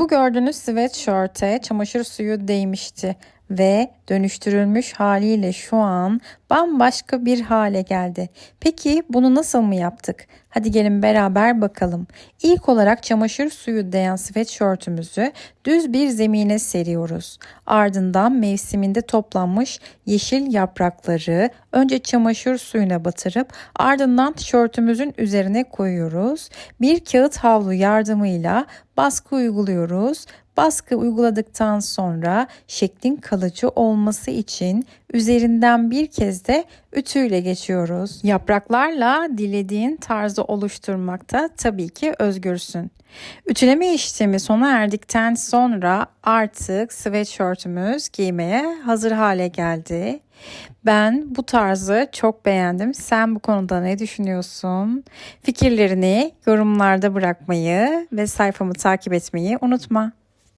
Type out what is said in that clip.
Bu gördüğünüz sweatshirt'e çamaşır suyu değmişti ve dönüştürülmüş haliyle şu an bambaşka bir hale geldi. Peki bunu nasıl mı yaptık? Hadi gelin beraber bakalım. İlk olarak çamaşır suyu değen sweatshirt'ümüzü düz bir zemine seriyoruz. Ardından mevsiminde toplanmış yeşil yaprakları önce çamaşır suyuna batırıp ardından tişörtümüzün üzerine koyuyoruz. Bir kağıt havlu yardımıyla baskı uyguluyoruz. Baskı uyguladıktan sonra şeklin kalıcı olması için üzerinden bir kez de ütüyle geçiyoruz. Yapraklarla dilediğin tarzı oluşturmakta tabii ki özgürsün. Ütüleme işlemi sona erdikten sonra artık sweatshirtümüz giymeye hazır hale geldi. Ben bu tarzı çok beğendim. Sen bu konuda ne düşünüyorsun? Fikirlerini yorumlarda bırakmayı ve sayfamı takip etmeyi unutma.